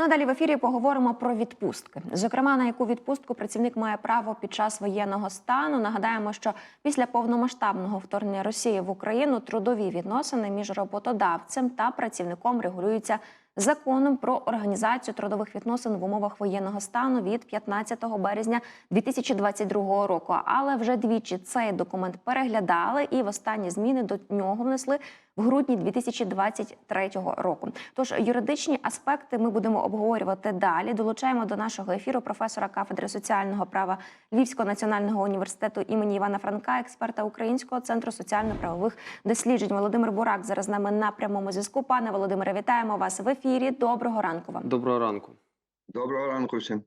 Ну далі в ефірі поговоримо про відпустки. Зокрема, на яку відпустку працівник має право під час воєнного стану. Нагадаємо, що після повномасштабного вторгнення Росії в Україну трудові відносини між роботодавцем та працівником регулюються законом про організацію трудових відносин в умовах воєнного стану від 15 березня 2022 року. Але вже двічі цей документ переглядали і в останні зміни до нього внесли в грудні 2023 року. Тож юридичні аспекти ми будемо обговорювати далі. Долучаємо до нашого ефіру професора кафедри соціального права Львівського національного університету імені Івана Франка, експерта Українського центру соціально-правових досліджень. Володимир Бурак зараз з нами на прямому зв'язку. Пане Володимире, вітаємо вас в ефірі. Доброго ранку вам. Доброго ранку. Доброго ранку всім.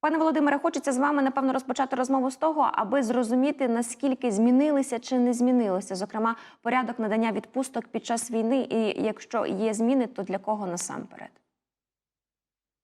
Пане Володимире, хочеться з вами напевно розпочати розмову з того, аби зрозуміти наскільки змінилися чи не змінилися, зокрема, порядок надання відпусток під час війни, і якщо є зміни, то для кого насамперед?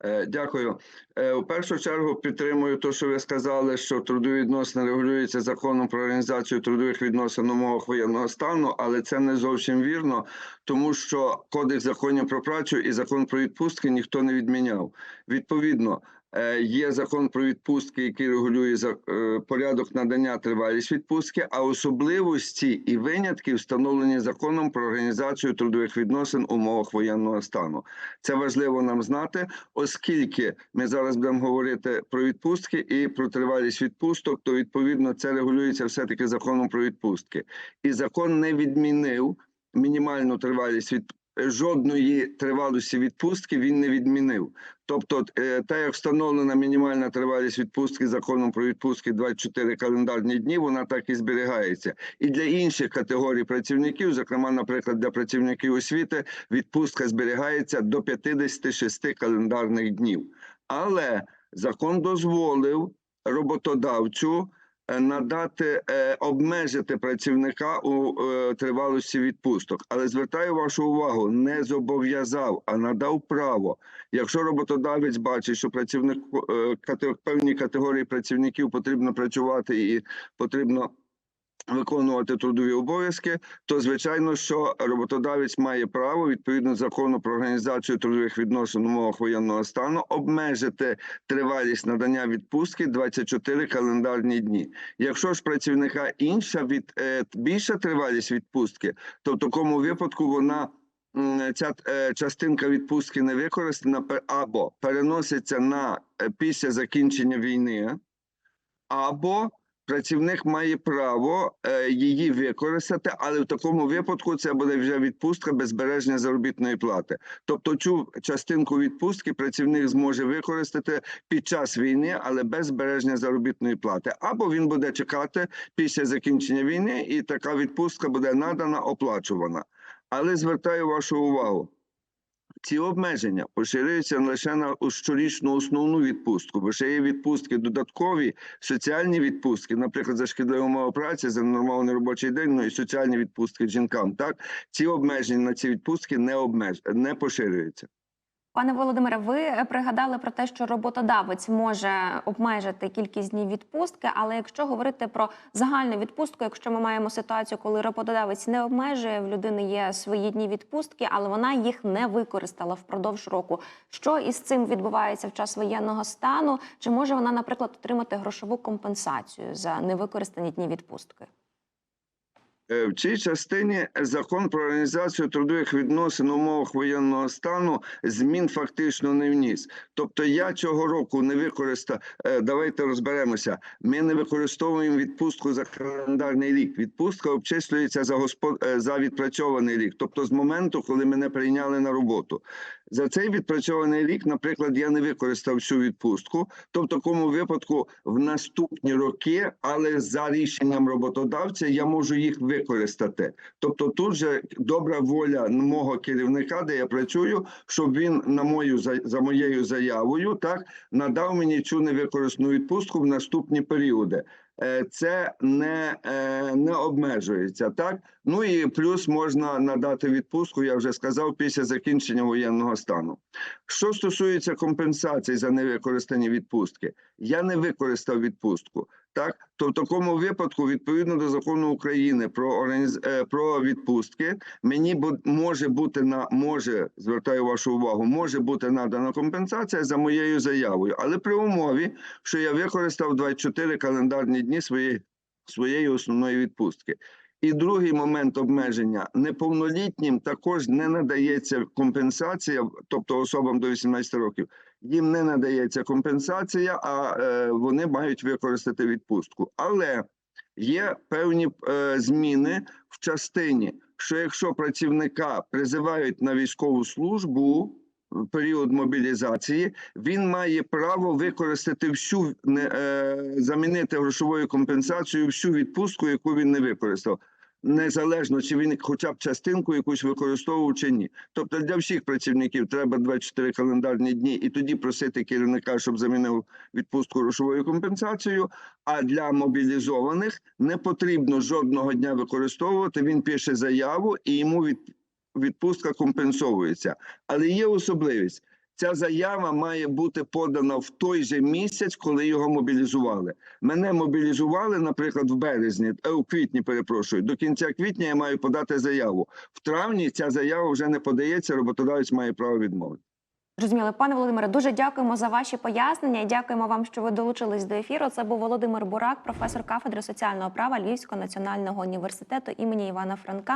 Е, Дякую. Е, У першу чергу підтримую те, що ви сказали, що трудові відносини регулюються законом про організацію трудових відносин умовах воєнного стану, але це не зовсім вірно, тому що Кодекс законів про працю і закон про відпустки ніхто не відміняв. Відповідно, е, є закон про відпустки, який регулює е, порядок надання тривалість відпустки, а особливості і винятки встановлені законом про організацію трудових відносин в умовах воєнного стану. Це важливо нам знати, оскільки ми зараз будемо говорити про відпустки і про тривалість відпусток, то відповідно це регулюється все-таки законом про відпустки. І закон не відмінив мінімальну тривалість від жодної тривалості відпустки. Він не відмінив. Тобто, е, та як встановлена мінімальна тривалість відпустки законом про відпустки 24 календарні дні, вона так і зберігається. І для інших категорій працівників, зокрема, наприклад, для працівників освіти, відпустка зберігається до 56 календарних днів. Але закон дозволив роботодавцю надати е, обмежити працівника у е, тривалості відпусток. Але звертаю вашу увагу, не зобов'язав, а надав право. Якщо роботодавець бачить, що працівник е, певні категорії працівників потрібно працювати і потрібно виконувати трудові обов'язки, то звичайно, що роботодавець має право відповідно закону про організацію трудових відносин умовах воєнного стану обмежити тривалість надання відпустки 24 календарні дні. Якщо ж працівника інша від е, більша тривалість відпустки, то в такому випадку вона. Ця е, частинка відпустки не використана або переноситься на е, після закінчення війни, або працівник має право е, її використати, але в такому випадку це буде вже відпустка без збереження заробітної плати. Тобто цю частинку відпустки працівник зможе використати під час війни, але без збереження заробітної плати. Або він буде чекати після закінчення війни, і така відпустка буде надана, оплачувана. Але звертаю вашу увагу. Ці обмеження поширюються лише на щорічну основну відпустку, бо ще є відпустки додаткові, соціальні відпустки, наприклад, за шкідливу умови праці, за нормальний робочий день, ну і соціальні відпустки жінкам. Так ці обмеження на ці відпустки не обмеж... не поширюються. Пане Володимире, ви пригадали про те, що роботодавець може обмежити кількість днів відпустки, але якщо говорити про загальну відпустку, якщо ми маємо ситуацію, коли роботодавець не обмежує, в людини є свої дні відпустки, але вона їх не використала впродовж року. Що із цим відбувається в час воєнного стану? Чи може вона, наприклад, отримати грошову компенсацію за невикористані дні відпустки? Е, В цій частині закон про організацію трудових відносин в умовах воєнного стану змін фактично не вніс. Тобто я цього року не використав. е, Давайте розберемося. Ми не використовуємо відпустку за календарний рік. Відпустка обчислюється за господ... е, за відпрацьований рік, тобто з моменту, коли мене прийняли на роботу. За цей відпрацьований рік, наприклад, я не використав всю відпустку. То в такому випадку в наступні роки, але за рішенням роботодавця, я можу їх використати. Тобто, тут же добра воля мого керівника, де я працюю, щоб він на мою за, моєю заявою так надав мені цю невикористану відпустку в наступні періоди. Е, Це не, е, не обмежується так. Ну і плюс можна надати відпустку, я вже сказав, після закінчення воєнного стану. Що стосується компенсацій за невикористані відпустки, я не використав відпустку. Так, то в такому випадку, відповідно до закону України про організ... е, про відпустки, мені бу- може бути на може звертаю вашу увагу, може бути надана компенсація за моєю заявою, але при умові, що я використав 24 календарні дні своєї своєї основної відпустки. І другий момент обмеження неповнолітнім також не надається компенсація, тобто особам до 18 років, їм не надається компенсація, а е, вони мають використати відпустку. Але є певні е, зміни в частині, що якщо працівника призивають на військову службу період мобілізації, він має право використати всю е, замінити грошовою компенсацією всю відпустку, яку він не використав. Незалежно чи він хоча б частинку якусь використовував чи ні. Тобто для всіх працівників треба 24 календарні дні і тоді просити керівника, щоб замінив відпустку грошовою компенсацією. А для мобілізованих не потрібно жодного дня використовувати. Він пише заяву і йому від, відпустка компенсовується. Але є особливість. Ця заява має бути подана в той же місяць, коли його мобілізували. Мене мобілізували, наприклад, в березні, е, у квітні, перепрошую. До кінця квітня я маю подати заяву. В травні ця заява вже не подається, роботодавець має право відмовити. Зрозуміло, пане Володимире, дуже дякуємо за ваші пояснення дякуємо вам, що ви долучились до ефіру. Це був Володимир Бурак, професор кафедри соціального права Львівського національного університету імені Івана Франка.